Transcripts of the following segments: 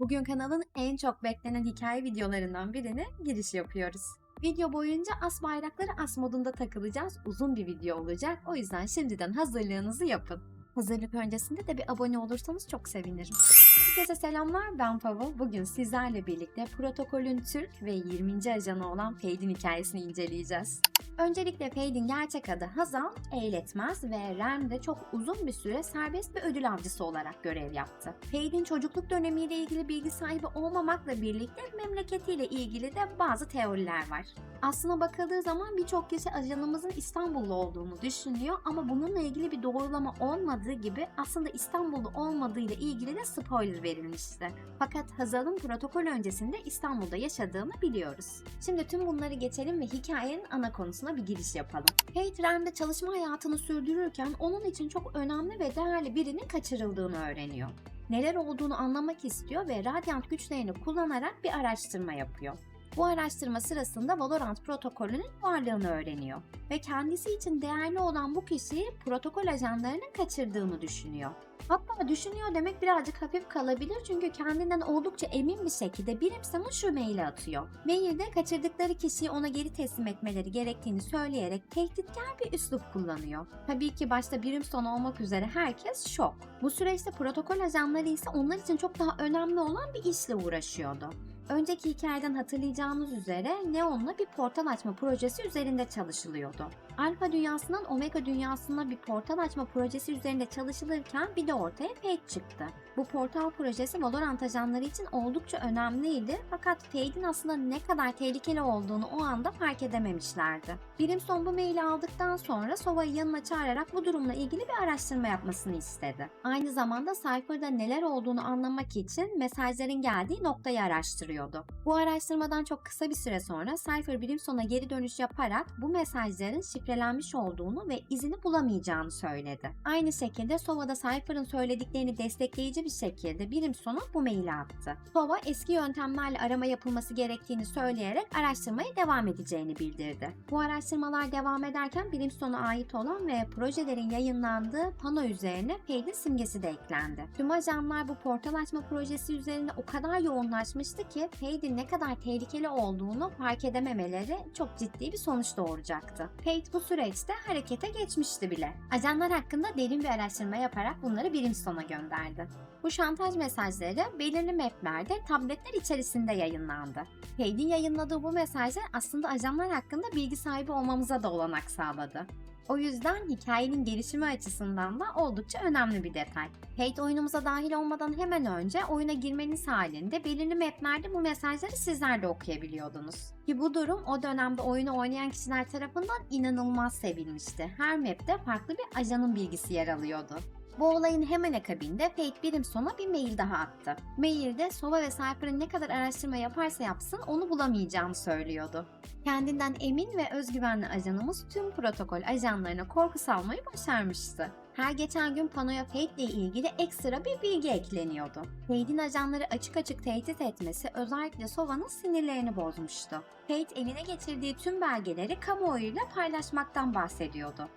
Bugün kanalın en çok beklenen hikaye videolarından birine giriş yapıyoruz. Video boyunca as bayrakları as modunda takılacağız. Uzun bir video olacak. O yüzden şimdiden hazırlığınızı yapın. Hazırlık öncesinde de bir abone olursanız çok sevinirim. Herkese selamlar ben Pavo. Bugün sizlerle birlikte protokolün Türk ve 20. ajanı olan Fade'in hikayesini inceleyeceğiz. Öncelikle Fade'in gerçek adı Hazal Eğletmez ve Ren'de çok uzun bir süre serbest bir ödül avcısı olarak görev yaptı. Fade'in çocukluk dönemiyle ilgili bilgi sahibi olmamakla birlikte memleketiyle ilgili de bazı teoriler var. Aslına bakıldığı zaman birçok kişi ajanımızın İstanbullu olduğunu düşünüyor ama bununla ilgili bir doğrulama olmadığı gibi aslında İstanbullu olmadığı ile ilgili de spoiler verilmişti. Fakat Hazal'ın protokol öncesinde İstanbul'da yaşadığını biliyoruz. Şimdi tüm bunları geçelim ve hikayenin ana konusuna bir giriş yapalım. Kate çalışma hayatını sürdürürken onun için çok önemli ve değerli birinin kaçırıldığını öğreniyor. Neler olduğunu anlamak istiyor ve radyant güçlerini kullanarak bir araştırma yapıyor. Bu araştırma sırasında Valorant protokolünün varlığını öğreniyor ve kendisi için değerli olan bu kişiyi protokol ajanlarının kaçırdığını düşünüyor. Hatta düşünüyor demek birazcık hafif kalabilir çünkü kendinden oldukça emin bir şekilde Brimstone'a şu maili atıyor. Mailde kaçırdıkları kişiyi ona geri teslim etmeleri gerektiğini söyleyerek tehditkar bir üslup kullanıyor. Tabii ki başta Brimstone olmak üzere herkes şok. Bu süreçte protokol ajanları ise onlar için çok daha önemli olan bir işle uğraşıyordu. Önceki hikayeden hatırlayacağınız üzere Neon'la bir portal açma projesi üzerinde çalışılıyordu. Alfa dünyasından Omega dünyasına bir portal açma projesi üzerinde çalışılırken bir de ortaya Fate çıktı. Bu portal projesi Valorant ajanları için oldukça önemliydi fakat Fate'in aslında ne kadar tehlikeli olduğunu o anda fark edememişlerdi. Brimstone bu maili aldıktan sonra Sova'yı yanına çağırarak bu durumla ilgili bir araştırma yapmasını istedi. Aynı zamanda Cypher'da neler olduğunu anlamak için mesajların geldiği noktayı araştırıyordu. Bu araştırmadan çok kısa bir süre sonra Cypher Brimstone'a geri dönüş yaparak bu mesajların şifrelenmiş olduğunu ve izini bulamayacağını söyledi. Aynı şekilde Sova da Cypher'ın söylediklerini destekleyici bir şekilde Brimstone'a bu maili attı. Sova eski yöntemlerle arama yapılması gerektiğini söyleyerek araştırmaya devam edeceğini bildirdi. Bu araştırmalar devam ederken Brimstone'a ait olan ve projelerin yayınlandığı pano üzerine Fade'in simgesi de eklendi. Tüm ajanlar bu portal açma projesi üzerine o kadar yoğunlaşmıştı ki Fade'in ne kadar tehlikeli olduğunu fark edememeleri çok ciddi bir sonuç doğuracaktı. Fade bu süreçte harekete geçmişti bile. Ajanlar hakkında derin bir araştırma yaparak bunları Brimstone'a gönderdi. Bu şantaj mesajları belirli maplerde tabletler içerisinde yayınlandı. Fade'in yayınladığı bu mesajlar aslında ajanlar hakkında bilgi sahibi olmamıza da olanak sağladı. O yüzden hikayenin gelişimi açısından da oldukça önemli bir detay. Fate oyunumuza dahil olmadan hemen önce oyuna girmeniz halinde belirli maplerde bu mesajları sizler de okuyabiliyordunuz. Ki bu durum o dönemde oyunu oynayan kişiler tarafından inanılmaz sevilmişti. Her map'te farklı bir ajanın bilgisi yer alıyordu. Bu olayın hemen akabinde Fate Brimstone'a bir mail daha attı. Mailde Sova ve Cypher'ın ne kadar araştırma yaparsa yapsın onu bulamayacağını söylüyordu. Kendinden emin ve özgüvenli ajanımız tüm protokol ajanlarına korku salmayı başarmıştı. Her geçen gün panoya Fate ile ilgili ekstra bir bilgi ekleniyordu. Fate'in ajanları açık açık tehdit etmesi özellikle Sova'nın sinirlerini bozmuştu. Fate eline geçirdiği tüm belgeleri kamuoyuyla paylaşmaktan bahsediyordu.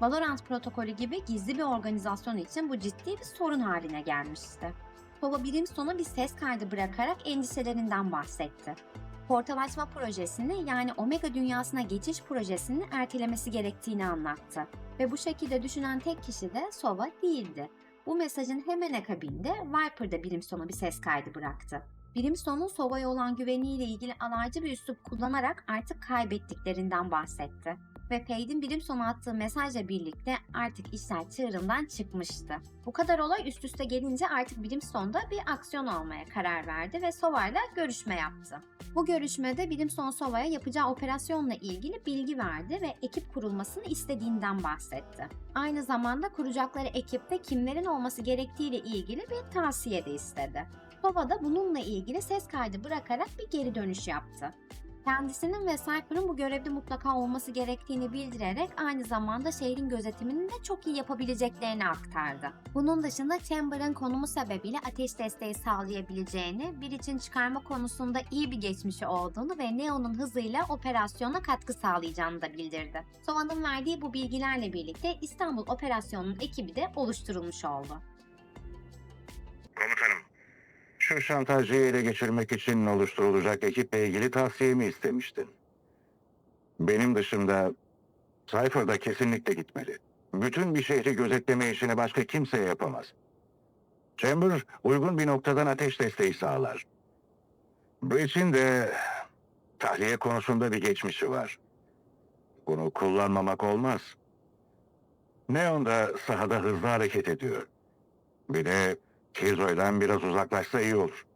Valorant protokolü gibi gizli bir organizasyon için bu ciddi bir sorun haline gelmişti. Sova Brimstone'a bir ses kaydı bırakarak endişelerinden bahsetti. Portalaşma projesini yani Omega dünyasına geçiş projesini ertelemesi gerektiğini anlattı. Ve bu şekilde düşünen tek kişi de Sova değildi. Bu mesajın hemen akabinde Viper da Brimstone'a bir ses kaydı bıraktı. Brimstone'un Sova'ya olan güveniyle ilgili alaycı bir üslup kullanarak artık kaybettiklerinden bahsetti ve Fade'in birim sonu attığı mesajla birlikte artık işler çığırından çıkmıştı. Bu kadar olay üst üste gelince artık Brimstone'da bir aksiyon almaya karar verdi ve Sova'yla görüşme yaptı. Bu görüşmede Brimstone Sova'ya yapacağı operasyonla ilgili bilgi verdi ve ekip kurulmasını istediğinden bahsetti. Aynı zamanda kuracakları ekipte kimlerin olması gerektiğiyle ilgili bir tavsiye de istedi. Sova da bununla ilgili ses kaydı bırakarak bir geri dönüş yaptı. Kendisinin ve Cypher'ın bu görevde mutlaka olması gerektiğini bildirerek aynı zamanda şehrin gözetimini de çok iyi yapabileceklerini aktardı. Bunun dışında Chamber'ın konumu sebebiyle ateş desteği sağlayabileceğini, bir için çıkarma konusunda iyi bir geçmişi olduğunu ve Neo'nun hızıyla operasyona katkı sağlayacağını da bildirdi. Sova'nın verdiği bu bilgilerle birlikte İstanbul operasyonunun ekibi de oluşturulmuş oldu. Komutanım, Şu şantajcıyı ele geçirmek için oluşturulacak ekiple ilgili tavsiyemi istemiştin. Benim dışımda Cypher da kesinlikle gitmeli. Bütün bir şehri gözetleme işini başka kimse yapamaz. Chamber uygun bir noktadan ateş desteği sağlar. Breach'in de tahliye konusunda bir geçmişi var. Bunu kullanmamak olmaz. Neon da sahada hızlı hareket ediyor. Bir de Killjoy'dan biraz uzaklaşsa iyi olur.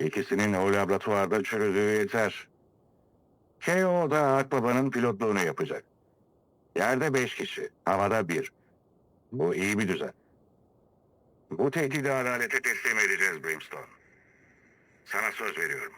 İkisinin o laboratuvarda çürüdüğü yeter. KO da Akbaba'nın pilotluğunu yapacak. Yerde beş kişi, havada bir. Bu iyi bir düzen. Bu tehdidi adalete teslim edeceğiz Brimstone. Sana söz veriyorum.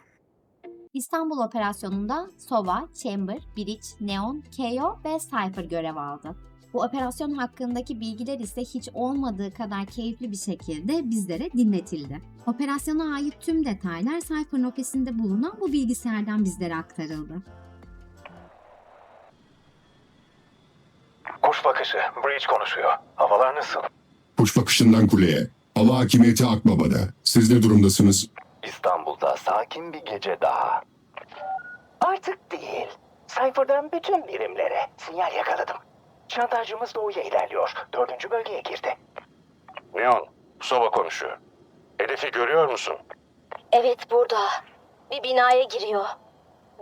İstanbul operasyonunda Sova, Chamber, Breach, Neon, KO ve Cypher görev aldı. Bu operasyon hakkındaki bilgiler ise hiç olmadığı kadar keyifli bir şekilde bizlere dinletildi. Operasyona ait tüm detaylar Cypher'ın ofisinde bulunan bu bilgisayardan bizlere aktarıldı. Kuş bakışı. Breach konuşuyor. Havalar nasıl? Kuş bakışından kuleye. Hava hakimiyeti Akbaba'da. Siz ne durumdasınız? İstanbul'da sakin bir gece daha. Artık değil. Cypher'dan bütün birimlere sinyal yakaladım. Şantajcımız doğuya ilerliyor. Dördüncü bölgeye girdi. Neon, Sova konuşuyor. Hedefi görüyor musun? Evet burada. Bir binaya giriyor.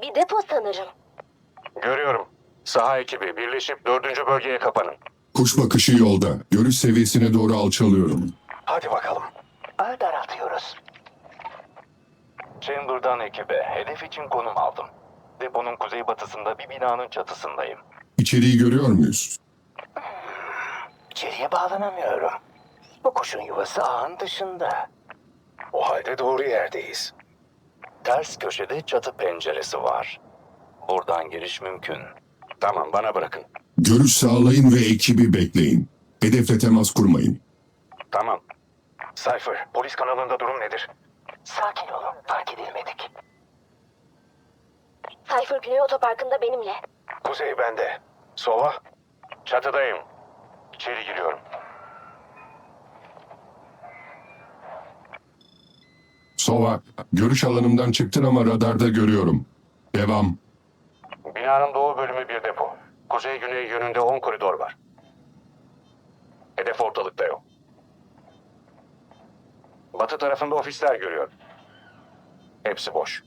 Bir depo sanırım. Görüyorum. Saha ekibi birleşip dördüncü bölgeye kapanın. Kuş bakışı yolda. Görüş seviyesine doğru alçalıyorum. Hadi bakalım. Ağ daraltıyoruz. Chamber'dan ekibe hedef için konum aldım. Deponun kuzeybatısında bir binanın çatısındayım. İçeriği görüyor muyuz? İçeriye bağlanamıyorum. Bu kuşun yuvası ağın dışında. O halde doğru yerdeyiz. Ters köşede çatı penceresi var. Buradan giriş mümkün. Tamam, bana bırakın. Görüş sağlayın ve ekibi bekleyin. Hedefle temas kurmayın. Tamam. Cypher, polis kanalında durum nedir? Sakin olun, fark edilmedik. Cypher Güney Otoparkı'nda benimle. Kuzey bende. Sova? Çatıdayım. İçeri giriyorum. Sova, görüş alanımdan çıktın ama radarda görüyorum. Devam. Binanın doğu bölümü bir depo. Kuzey-güney yönünde 10 koridor var. Hedef ortalıkta yok. Batı tarafında ofisler görüyorum. Hepsi boş.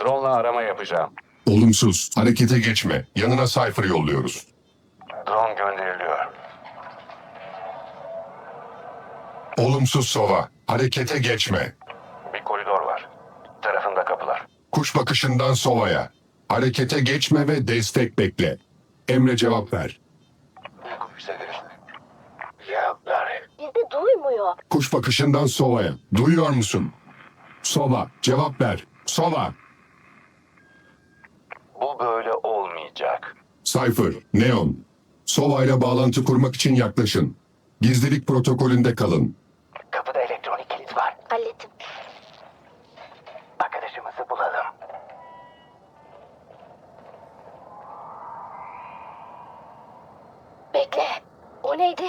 Drone'la arama yapacağım. Olumsuz. Harekete geçme. Yanına Cypher yolluyoruz. Drone gönderiliyor. Olumsuz Sova. Harekete geçme. Bir koridor var. Tarafında kapılar. Kuş bakışından Sova'ya. Harekete geçme ve destek bekle. Emre cevap ver. Cevaplar. Bizi duymuyor. Kuş bakışından Sova'ya. Duyuyor musun? Sova, cevap ver. Sova. Böyle olmayacak. Cypher, Neon. Sova ile bağlantı kurmak için yaklaşın. Gizlilik protokolünde kalın. Kapıda elektronik kilit var. Hallettim. Arkadaşımızı bulalım. Bekle. O neydi?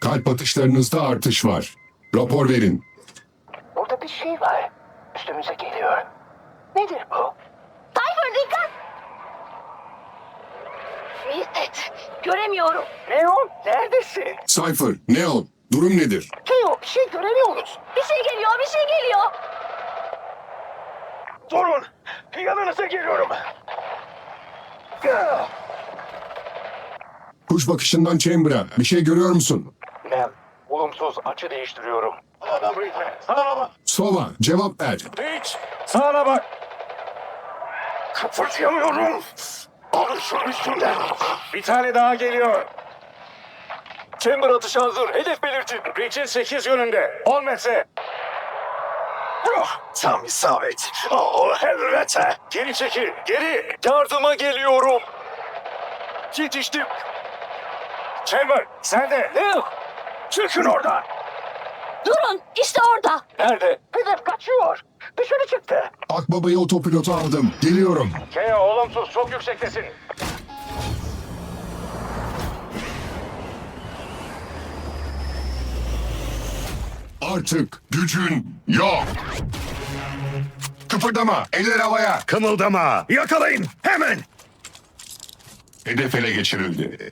Kalp atışlarınızda artış var. Rapor verin. Burada bir şey var. Üstümüze geliyor. Nedir bu? Cypher dikkat! Reset. Göremiyorum. Neon neredesin? Cypher, Neon. Durum nedir? Teo bir şey göremiyoruz. Bir şey geliyor, bir şey geliyor. Durun. Yanınıza geliyorum. Kuş bakışından Chamber'a. Bir şey görüyor musun? Ben olumsuz açı değiştiriyorum. Sağına bak. Sağına bak. Sova, cevap ver. Hiç. Sağına bak. Kıpırtayamıyorum. Alın şunu üstümden. Bir tane daha geliyor. Chamber atışı hazır. Hedef belirtin. Breach'in 8 yönünde. 10 metre. Ah, Tam isabet. Oh, elbette. Geri çekil. Geri. Yardıma geliyorum. Yetiştim. Chamber sen de. Ne? Çıkın oradan. Durun, işte orada. Nerede? Hedef kaçıyor. Dışarı çıktı. Akbaba'yı otopilota aldım. Geliyorum. Keo olumsuz. Çok yüksektesin. Artık gücün Yok. Kıpırdama. Eller havaya. Kımıldama! Yakalayın! Hemen! Hedef ele geçirildi.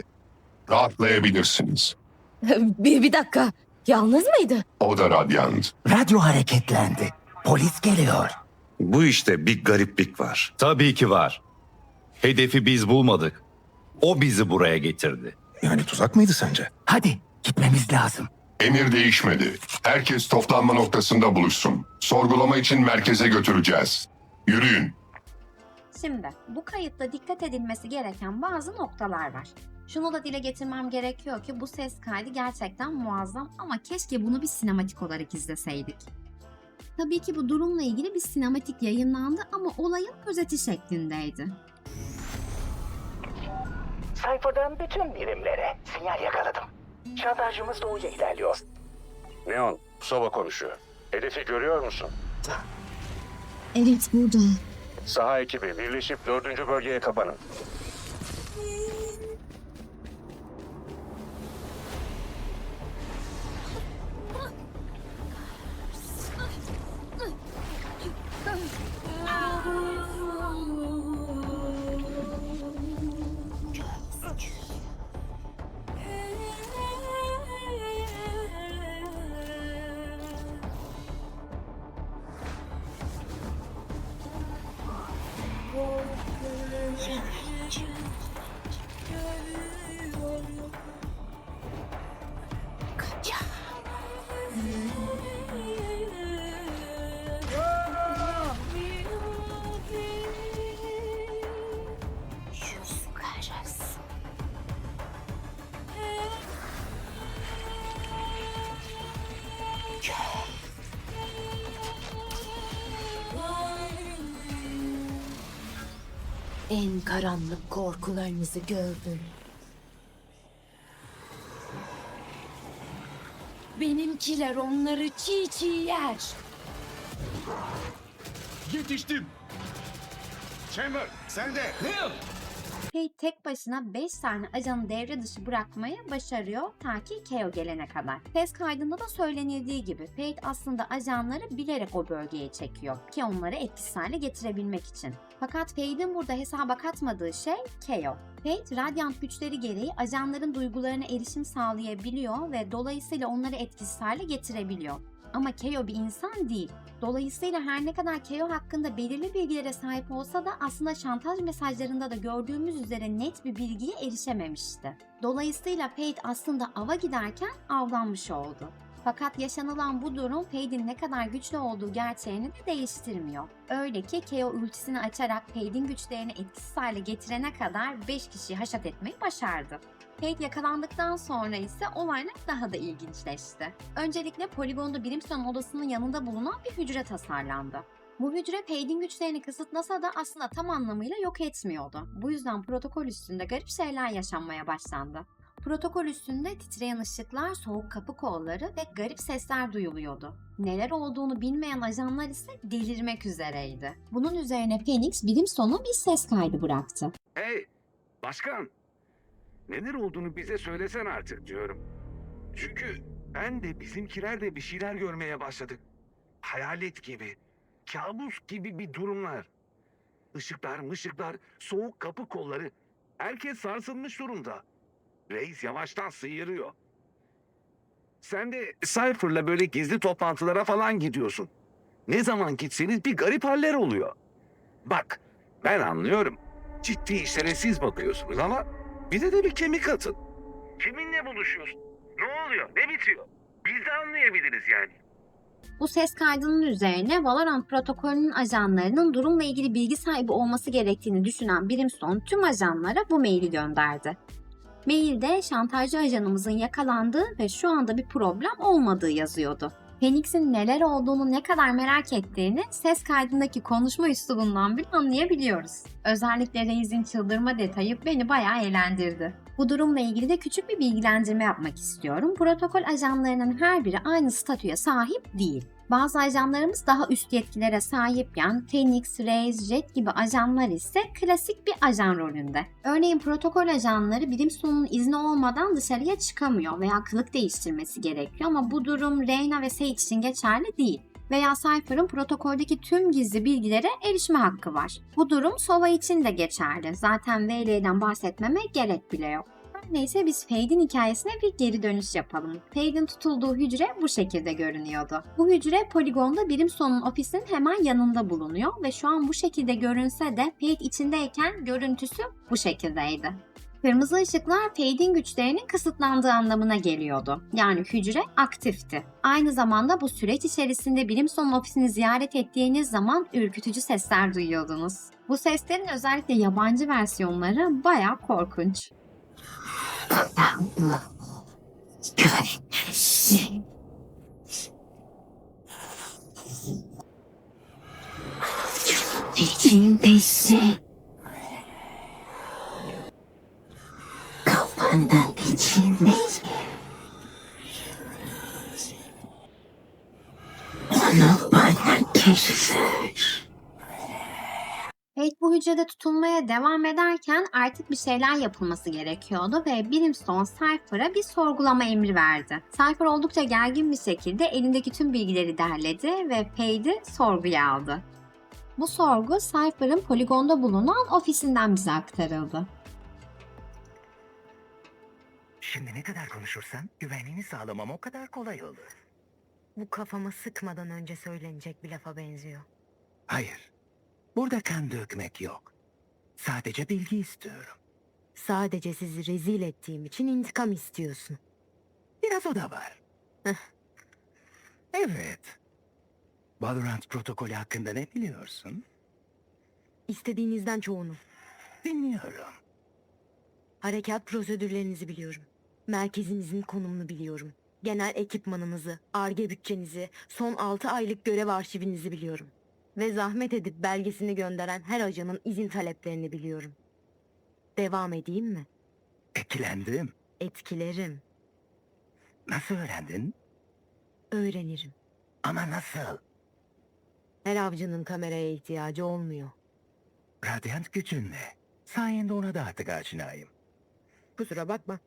Rahatlayabilirsiniz. bir, bir dakika. Yalnız mıydı? O da Radyant. Radyo hareketlendi. Polis geliyor. Bu işte bir gariplik var. Tabii ki var. Hedefi biz bulmadık. O bizi buraya getirdi. Yani tuzak mıydı sence? Hadi gitmemiz lazım. Emir değişmedi. Herkes toplanma noktasında buluşsun. Sorgulama için merkeze götüreceğiz. Yürüyün. Şimdi bu kayıtta dikkat edilmesi gereken bazı noktalar var. Şunu da dile getirmem gerekiyor ki bu ses kaydı gerçekten muazzam ama keşke bunu bir sinematik olarak izleseydik. Tabii ki bu durumla ilgili bir sinematik yayınlandı ama olayın özeti şeklindeydi. Cypher'dan bütün birimlere sinyal yakaladım. Şantajımız doğuya ilerliyor. Neon, Sova konuşuyor. Hedefi görüyor musun? Evet burada. Saha ekibi birleşip dördüncü bölgeye kapanın. En karanlık korkularınızı gördüm. Benimkiler onları çiğ çiğ yer. Yetiştim! Chamber, sen de! Kate tek başına 5 tane ajanı devre dışı bırakmayı başarıyor ta ki Keo gelene kadar. Ses kaydında da söylenildiği gibi Fate aslında ajanları bilerek o bölgeye çekiyor ki onları etkisiz hale getirebilmek için. Fakat Fate'in burada hesaba katmadığı şey Keo. Fate, radyant güçleri gereği ajanların duygularına erişim sağlayabiliyor ve dolayısıyla onları etkisiz hale getirebiliyor. Ama Keo bir insan değil. Dolayısıyla her ne kadar Keo hakkında belirli bilgilere sahip olsa da aslında şantaj mesajlarında da gördüğümüz üzere net bir bilgiye erişememişti. Dolayısıyla Fate aslında ava giderken avlanmış oldu. Fakat yaşanılan bu durum Fade'in ne kadar güçlü olduğu gerçeğini de değiştirmiyor. Öyle ki Keo ultisini açarak Fade'in güçlerini etkisiz hale getirene kadar 5 kişiyi haşat etmeyi başardı. Fate yakalandıktan sonra ise olaylar daha da ilginçleşti. Öncelikle poligonda Brimstone odasının yanında bulunan bir hücre tasarlandı. Bu hücre Fade'in güçlerini kısıtlasa da aslında tam anlamıyla yok etmiyordu. Bu yüzden protokol üstünde garip şeyler yaşanmaya başlandı. Protokol üstünde titreyen ışıklar, soğuk kapı kolları ve garip sesler duyuluyordu. Neler olduğunu bilmeyen ajanlar ise delirmek üzereydi. Bunun üzerine Phoenix Brimstone'a bir ses kaydı bıraktı. Hey, başkan. Neler olduğunu bize söylesen artık diyorum. Çünkü ben de bizimkiler de bir şeyler görmeye başladık. Hayalet gibi, kabus gibi bir durumlar. Işıklar, mışıklar, soğuk kapı kolları. Herkes sarsılmış durumda. Reis yavaştan sıyırıyor. Sen de Cypher'la böyle gizli toplantılara falan gidiyorsun. Ne zaman gitseniz bir garip haller oluyor. Bak, ben anlıyorum. Ciddi işlere siz bakıyorsunuz ama bize de bir kemik atın. Kiminle buluşuyorsun? Ne oluyor? Ne bitiyor? Biz de anlayabiliriz yani. Bu ses kaydının üzerine Valorant protokolünün ajanlarının durumla ilgili bilgi sahibi olması gerektiğini düşünen Brimstone tüm ajanlara bu maili gönderdi. Mailde şantajcı ajanımızın yakalandığı ve şu anda bir problem olmadığı yazıyordu. Phoenix'in neler olduğunu ne kadar merak ettiğini ses kaydındaki konuşma üslubundan bile anlayabiliyoruz. Özellikle Reis'in çıldırma detayı beni bayağı eğlendirdi. Bu durumla ilgili de küçük bir bilgilendirme yapmak istiyorum. Protokol ajanlarının her biri aynı statüye sahip değil. Bazı ajanlarımız daha üst yetkilere sahipken Phoenix, Reis, Jet gibi ajanlar ise klasik bir ajan rolünde. Örneğin protokol ajanları Brimstone'un izni olmadan dışarıya çıkamıyor veya kılık değiştirmesi gerekiyor ama bu durum Reyna ve Sage için geçerli değil. Veya Cypher'ın protokoldeki tüm gizli bilgilere erişme hakkı var. Bu durum Sova için de geçerli. Zaten VL'den bahsetmeme gerek bile yok. Neyse biz Fade'in hikayesine bir geri dönüş yapalım. Fade'in tutulduğu hücre bu şekilde görünüyordu. Bu hücre poligonda birim sonun ofisinin hemen yanında bulunuyor ve şu an bu şekilde görünse de Fade içindeyken görüntüsü bu şekildeydi. Kırmızı ışıklar Fade'in güçlerinin kısıtlandığı anlamına geliyordu. Yani hücre aktifti. Aynı zamanda bu süreç içerisinde bilim sonun ofisini ziyaret ettiğiniz zaman ürkütücü sesler duyuyordunuz. Bu seslerin özellikle yabancı versiyonları bayağı korkunç. Kafanın içindesin. Onu bana ver. Fate bu hücrede tutulmaya devam ederken artık bir şeyler yapılması gerekiyordu ve Brimstone Cypher'a bir sorgulama emri verdi. Cypher oldukça gergin bir şekilde elindeki tüm bilgileri derledi ve Fade'i sorguya aldı. Bu sorgu Cypher'ın poligonda bulunan ofisinden bize aktarıldı. Şimdi ne kadar konuşursan güvenliğini sağlamam o kadar kolay olur. Bu kafama sıkmadan önce söylenecek bir lafa benziyor. Hayır. Burada kan dökmek yok. Sadece bilgi istiyorum. Sadece sizi rezil ettiğim için intikam istiyorsun. Biraz o da var. Evet. Valorant protokolü hakkında ne biliyorsun? İstediğinizden çoğunu. Dinliyorum. Harekat prosedürlerinizi biliyorum. Merkezinizin konumunu biliyorum. Genel ekipmanınızı, ARGE bütçenizi, son 6 aylık görev arşivinizi biliyorum. Ve zahmet edip belgesini gönderen her ajanın izin taleplerini biliyorum. Devam edeyim mi? Etkilendim. Etkilerim. Nasıl öğrendin? Öğrenirim. Ama nasıl? Her avcının kameraya ihtiyacı olmuyor. Radyant gücünle. Sayende ona da artık aşinayım. Kusura bakma.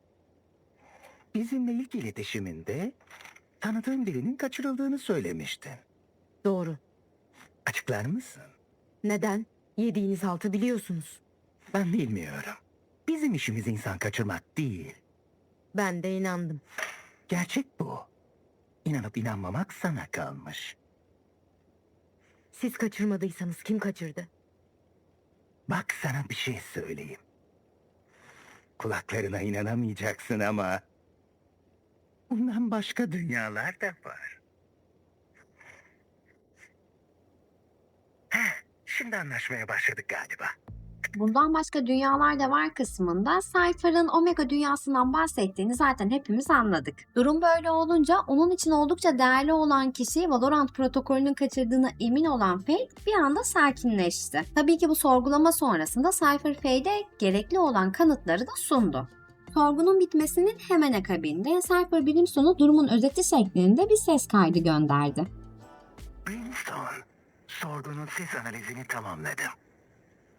Bizimle ilk iletişiminde tanıdığın birinin kaçırıldığını söylemiştin. Doğru. Açıklar mısın? Neden? Yediğiniz haltı biliyorsunuz. Ben bilmiyorum. Bizim işimiz insan kaçırmak değil. Ben de inandım. Gerçek bu. İnanıp inanmamak sana kalmış. Siz kaçırmadıysanız kim kaçırdı? Bak sana bir şey söyleyeyim. Kulaklarına inanamayacaksın ama... Bundan başka dünyalar da var. Heh, şimdi anlaşmaya başladık galiba. Bundan başka dünyalar da var kısmında Cypher'ın Omega dünyasından bahsettiğini zaten hepimiz anladık. Durum böyle olunca onun için oldukça değerli olan kişi Valorant protokolünün kaçırdığına emin olan Fade bir anda sakinleşti. Tabii ki bu sorgulama sonrasında Cypher Fade'e gerekli olan kanıtları da sundu. Sorgunun bitmesinin hemen akabinde Cypher bilim sonu durumun özeti şeklinde bir ses kaydı gönderdi. Brimstone, sorgunun ses analizini tamamladım.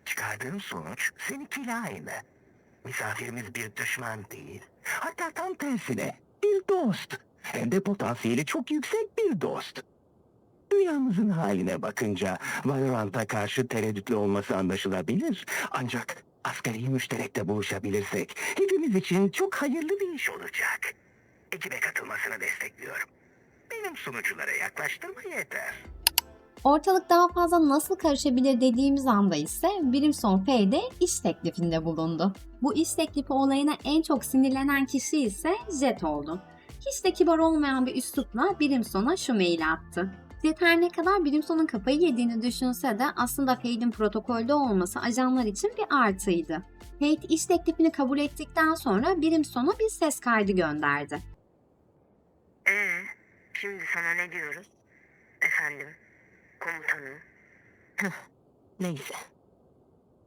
Çıkardığım sonuç seninkiyle aynı. Misafirimiz bir düşman değil. Hatta tam tersine bir dost. Hem de potansiyeli çok yüksek bir dost. Dünyamızın haline bakınca Valorant'a karşı tereddütlü olması anlaşılabilir. Ancak asgari müşterekte buluşabilirsek hepimiz için çok hayırlı bir iş olacak. Ekibe katılmasını destekliyorum. Benim sunuculara yaklaştırma yeter. Ortalık daha fazla nasıl karışabilir dediğimiz anda ise Brimstone Fade'e iş teklifinde bulundu. Bu iş teklifi olayına en çok sinirlenen kişi ise Jet oldu. Hiç de kibar olmayan bir üslupla Brimstone'a şu maili attı. Jet her ne kadar Brimstone'un kafayı yediğini düşünse de aslında Fade'in protokolde olması ajanlar için bir artıydı. Fade iş teklifini kabul ettikten sonra Brimstone'a bir ses kaydı gönderdi. Ee, şimdi sana ne diyoruz? Efendim, komutanım. Neyse.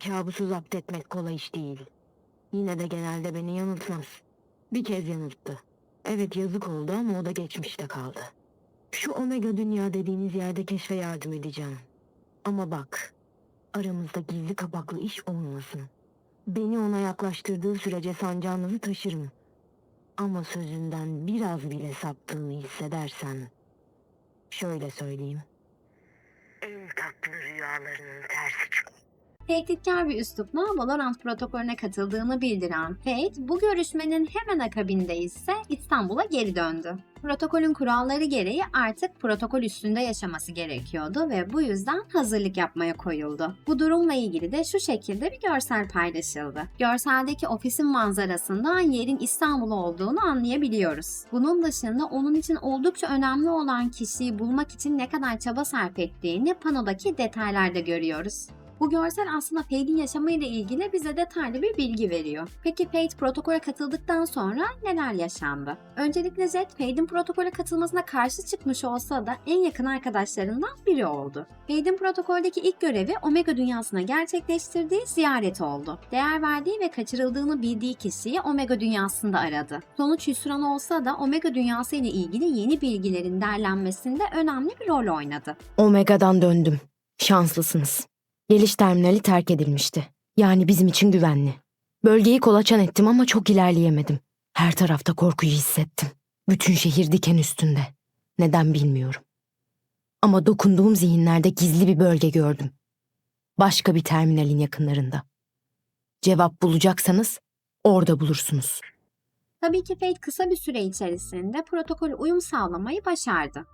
Kabusu zapt etmek kolay iş değil. Yine de genelde beni yanıltmaz. Bir kez yanılttı. Evet yazık oldu ama o da geçmişte kaldı. Şu Omega Dünya dediğiniz yerde keşfe yardım edeceğim. Ama bak, aramızda gizli kapaklı iş olmasın. Beni ona yaklaştırdığı sürece sancağınızı taşırım. Ama sözünden biraz bile saptığını hissedersen Şöyle söyleyeyim. En tatlı rüyalarının tersi çıktı. Tehditkar bir üslupla Valorant protokolüne katıldığını bildiren Fate, bu görüşmenin hemen akabinde ise İstanbul'a geri döndü. Protokolün kuralları gereği artık protokol üstünde yaşaması gerekiyordu ve bu yüzden hazırlık yapmaya koyuldu. Bu durumla ilgili de şu şekilde bir görsel paylaşıldı. Görseldeki ofisin manzarasından yerin İstanbul olduğunu anlayabiliyoruz. Bunun dışında onun için oldukça önemli olan kişiyi bulmak için ne kadar çaba sarf ettiğini panodaki detaylarda görüyoruz. Bu görsel aslında Fade'in yaşamıyla ilgili bize detaylı bir bilgi veriyor. Peki Fade protokole katıldıktan sonra neler yaşandı? Öncelikle Jet, Fade'in protokole katılmasına karşı çıkmış olsa da en yakın arkadaşlarından biri oldu. Fade'in protokoldeki ilk görevi Omega dünyasına gerçekleştirdiği ziyaret oldu. Değer verdiği ve kaçırıldığını bildiği kişiyi Omega dünyasında aradı. Sonuç hüsran olsa da Omega dünyası ile ilgili yeni bilgilerin derlenmesinde önemli bir rol oynadı. Omega'dan döndüm. Şanslısınız. Geliş terminali terk edilmişti. Yani bizim için güvenli. Bölgeyi kolaçan ettim ama çok ilerleyemedim. Her tarafta korkuyu hissettim. Bütün şehir diken üstünde. Neden bilmiyorum. Ama dokunduğum zihinlerde gizli bir bölge gördüm. Başka bir terminalin yakınlarında. Cevap bulacaksanız orada bulursunuz. Tabii ki Fate kısa bir süre içerisinde protokole uyum sağlamayı başardı.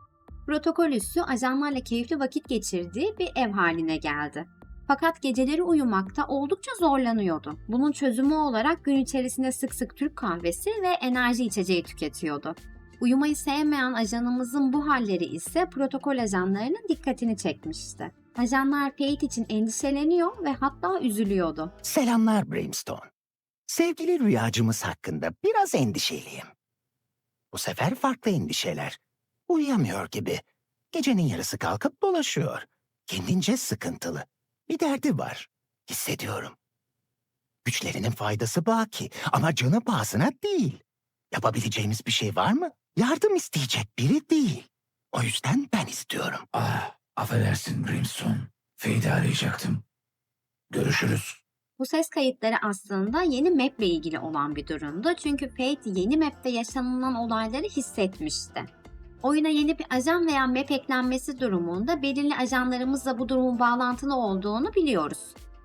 Protokol üssü ajanlarla keyifli vakit geçirdiği bir ev haline geldi. Fakat geceleri uyumakta oldukça zorlanıyordu. Bunun çözümü olarak gün içerisinde sık sık Türk kahvesi ve enerji içeceği tüketiyordu. Uyumayı sevmeyen ajanımızın bu halleri ise protokol ajanlarının dikkatini çekmişti. Ajanlar Fate için endişeleniyor ve hatta üzülüyordu. Selamlar Brimstone. Sevgili rüyacımız hakkında biraz endişeliyim. Bu sefer farklı endişeler. Uyuyamıyor gibi. Gecenin yarısı kalkıp dolaşıyor. Kendince sıkıntılı. Bir derdi var. Hissediyorum. Güçlerinin faydası baki ama canı pahasına değil. Yapabileceğimiz bir şey var mı? Yardım isteyecek biri değil. O yüzden ben istiyorum. Ah, affedersin Brimstone. Fade'i arayacaktım. Görüşürüz. Bu ses kayıtları aslında yeni map ile ilgili olan bir durumdu. Çünkü Fate yeni map'te yaşanılan olayları hissetmişti. Oyuna yeni bir ajan veya map eklenmesi durumunda belirli ajanlarımızla bu durumun bağlantılı olduğunu biliyoruz.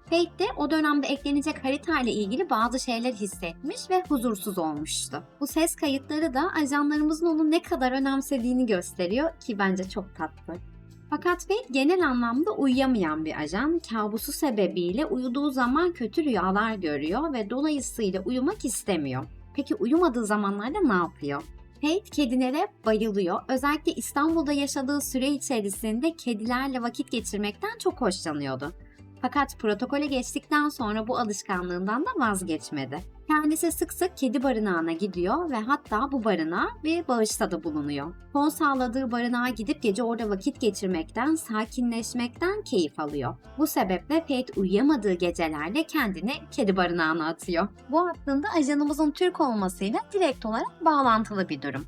Fate de o dönemde eklenecek harita ilgili bazı şeyler hissetmiş ve huzursuz olmuştu. Bu ses kayıtları da ajanlarımızın onu ne kadar önemsediğini gösteriyor ki bence çok tatlı. Fakat Fate genel anlamda uyuyamayan bir ajan, kabusu sebebiyle uyuduğu zaman kötü rüyalar görüyor ve dolayısıyla uyumak istemiyor. Peki uyumadığı zamanlarda ne yapıyor? Fate kedilere bayılıyor. Özellikle İstanbul'da yaşadığı süre içerisinde kedilerle vakit geçirmekten çok hoşlanıyordu. Fakat protokole geçtikten sonra bu alışkanlığından da vazgeçmedi. Kendisi sık sık kedi barınağına gidiyor ve hatta bu barınağa bir bağışta da bulunuyor. Fon sağladığı barınağa gidip gece orada vakit geçirmekten, sakinleşmekten keyif alıyor. Bu sebeple Fate uyuyamadığı gecelerde kendini kedi barınağına atıyor. Bu aslında ajanımızın Türk olmasıyla direkt olarak bağlantılı bir durum.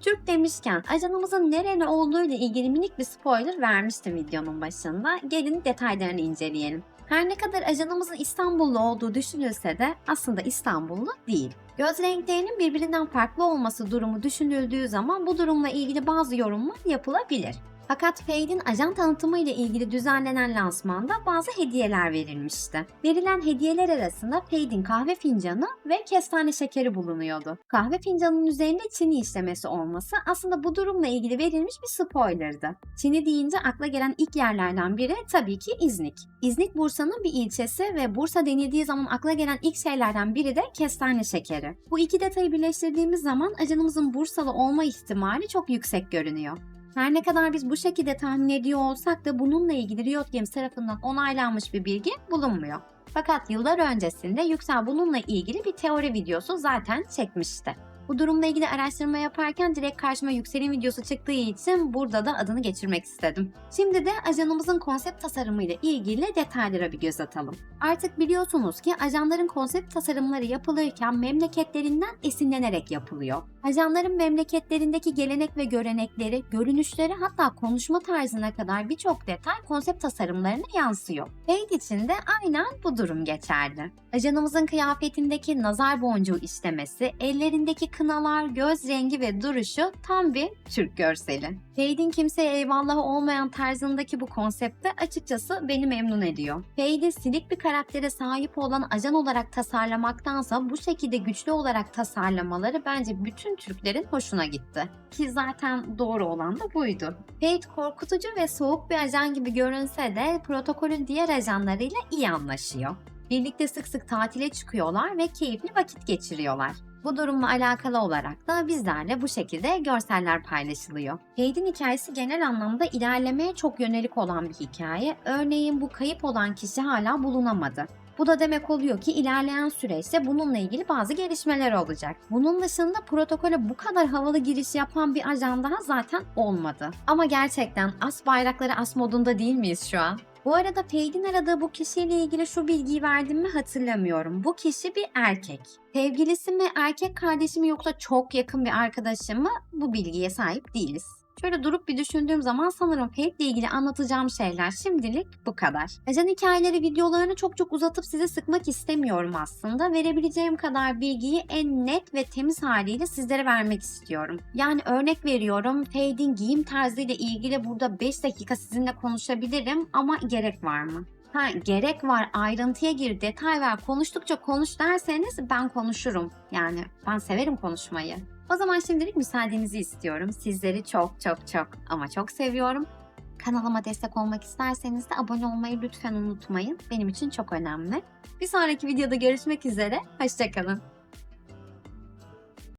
Türk demişken ajanımızın nereli olduğu ile ilgili minik bir spoiler vermiştim videonun başında. Gelin detaylarını inceleyelim. Her ne kadar ajanımızın İstanbullu olduğu düşünülse de aslında İstanbullu değil. Göz renklerinin birbirinden farklı olması durumu düşünüldüğü zaman bu durumla ilgili bazı yorumlar yapılabilir. Fakat Fade'in ajan tanıtımı ile ilgili düzenlenen lansmanda bazı hediyeler verilmişti. Verilen hediyeler arasında Fade'in kahve fincanı ve kestane şekeri bulunuyordu. Kahve fincanının üzerinde çini işlemesi olması aslında bu durumla ilgili verilmiş bir spoilerdı. Çini deyince akla gelen ilk yerlerden biri tabii ki İznik. İznik Bursa'nın bir ilçesi ve Bursa denildiği zaman akla gelen ilk şeylerden biri de kestane şekeri. Bu iki detayı birleştirdiğimiz zaman ajanımızın Bursalı olma ihtimali çok yüksek görünüyor. Her ne kadar biz bu şekilde tahmin ediyor olsak da bununla ilgili Riot Games tarafından onaylanmış bir bilgi bulunmuyor. Fakat yıllar öncesinde Yüksel bununla ilgili bir teori videosu zaten çekmişti. Bu durumla ilgili araştırma yaparken direkt karşıma Yüksel'in videosu çıktığı için burada da adını geçirmek istedim. Şimdi de ajanımızın konsept tasarımıyla ilgili detaylara bir göz atalım. Artık biliyorsunuz ki ajanların konsept tasarımları yapılırken memleketlerinden esinlenerek yapılıyor. Ajanların memleketlerindeki gelenek ve görenekleri, görünüşleri hatta konuşma tarzına kadar birçok detay konsept tasarımlarına yansıyor. Fade için de aynen bu durum geçerli. Ajanımızın kıyafetindeki nazar boncuğu işlemesi, ellerindeki kınalar, göz rengi ve duruşu tam bir Türk görseli. Fade'in kimseye eyvallahı olmayan tarzındaki bu konsepte açıkçası beni memnun ediyor. Fade'i silik bir karaktere sahip olan ajan olarak tasarlamaktansa bu şekilde güçlü olarak tasarlamaları bence bütün Türklerin hoşuna gitti. Ki zaten doğru olan da buydu. Fade korkutucu ve soğuk bir ajan gibi görünse de protokolün diğer ajanlarıyla iyi anlaşıyor. Birlikte sık sık tatile çıkıyorlar ve keyifli vakit geçiriyorlar. Bu durumla alakalı olarak da bizlerle bu şekilde görseller paylaşılıyor. Fade'in hikayesi genel anlamda ilerlemeye çok yönelik olan bir hikaye. Örneğin bu kayıp olan kişi hala bulunamadı. Bu da demek oluyor ki ilerleyen süreçte bununla ilgili bazı gelişmeler olacak. Bunun dışında protokole bu kadar havalı giriş yapan bir ajan daha zaten olmadı. Ama gerçekten as bayrakları as modunda değil miyiz şu an? Bu arada Fade'in aradığı bu kişiyle ilgili şu bilgiyi verdim mi hatırlamıyorum. Bu kişi bir erkek. Sevgilisi mi, erkek kardeşi yoksa çok yakın bir arkadaşı mı bu bilgiye sahip değiliz. Şöyle durup bir düşündüğüm zaman sanırım Fate ile ilgili anlatacağım şeyler şimdilik bu kadar. Ajan hikayeleri videolarını çok çok uzatıp size sıkmak istemiyorum aslında. Verebileceğim kadar bilgiyi en net ve temiz haliyle sizlere vermek istiyorum. Yani örnek veriyorum Fade'in giyim tarzıyla ilgili burada 5 dakika sizinle konuşabilirim ama gerek var mı? Ha gerek var ayrıntıya gir detay ver konuştukça konuş derseniz ben konuşurum. Yani ben severim konuşmayı. O zaman şimdilik müsaadenizi istiyorum. Sizleri çok çok çok ama çok seviyorum. Kanalıma destek olmak isterseniz de abone olmayı lütfen unutmayın. Benim için çok önemli. Bir sonraki videoda görüşmek üzere. Hoşçakalın.